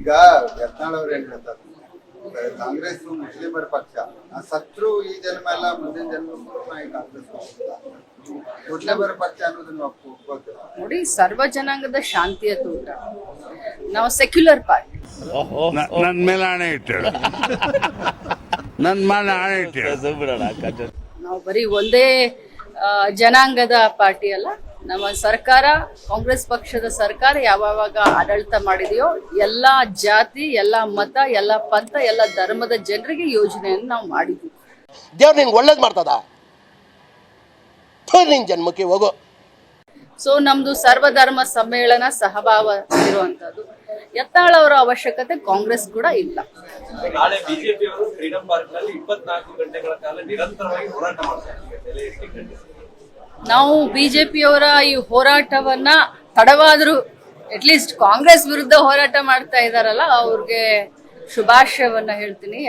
ಈಗ ಯತ್ನಾಳ್ ಅವ್ರು ಏನ್ ಹೇಳ್ತಾರೆ? ಕಾಂಗ್ರೆಸ್ ಮುಸ್ಲಿಮರ ಪಕ್ಷ. ಆ ಸತ್ರು ಈ ಜನ್ಮ ಎಲ್ಲ ಮುಂದಿನ ಜನ್ಮಕ್ಕೂ ಕಾಂಗ್ರೆಸ್ ಮುಸ್ಲಿಮರ ಪಕ್ಷ ಅನ್ನೋದನ್ನ ನೋಡಿ ಸರ್ವ ಜನಾಂಗದ ಶಾಂತಿಯ ತೂಟ. ನಾವು ಸೆಕ್ಯುಲರ್ ಪಾರ್ಟಿ ನನ್ ಮೇಲೆ ಆಣೆ ಇಟ್ಟು ನನ್ ಮೇಲೆ ಆಣೆ ಇಟ್ಟು ನಾವು ಬರೀ ಒಂದೇ ಜನಾಂಗದ ಪಾರ್ಟಿ ಅಲ್ಲ ನಮ್ಮ ಸರ್ಕಾರ ಕಾಂಗ್ರೆಸ್ ಪಕ್ಷದ ಸರ್ಕಾರ ಯಾವಾಗ ಆಡಳಿತ ಮಾಡಿದೆಯೋ ಎಲ್ಲಾ ಜಾತಿ ಎಲ್ಲಾ ಮತ ಎಲ್ಲ ಪಂಥ ಎಲ್ಲ ಧರ್ಮದ ಜನರಿಗೆ ಯೋಜನೆಯನ್ನು ನಾವು ಮಾಡಿದ್ವಿ. ದೇವ್ರ ನಿಂಗೆ ಒಳ್ಳೇದು ಮಾಡ್ತದ? ನಿನ್ ಜನ್ಮಕ್ಕೆ ಹೋಗೋ. ಸೊ ನಮ್ದು ಸರ್ವಧರ್ಮ ಸಮ್ಮೇಳನ ಸಹಭಾವ ಇರುವಂತದ್ದು ಯತ್ನಾಳ್ ಅವರ ಅವಶ್ಯಕತೆ ಕಾಂಗ್ರೆಸ್ ಕೂಡ ಇಲ್ಲ. ನಾಳೆ ಬಿಜೆಪಿಯವರು ಫ್ರೀಡಂ ಪಾರ್ಕ್ನಲ್ಲಿ ಇಪ್ಪತ್ನಾಲ್ಕು ಗಂಟೆಗಳ ಕಾಲ ನಿರಂತರವಾಗಿ ಹೋರಾಟ ಮಾಡ್ತಾರೆ. ನಾವು ಬಿಜೆಪಿಯವರ ಈ ಹೋರಾಟವನ್ನ ತಡವಾದರೂ ಅಟ್ಲೀಸ್ಟ್ ಕಾಂಗ್ರೆಸ್ ವಿರುದ್ಧ ಹೋರಾಟ ಮಾಡ್ತಾ ಇದ್ದಾರಲ್ಲ ಅವ್ರಿಗೆ ಶುಭಾಶಯವನ್ನ ಹೇಳ್ತೀನಿ.